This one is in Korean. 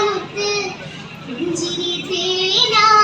아무튼 음질이 들리면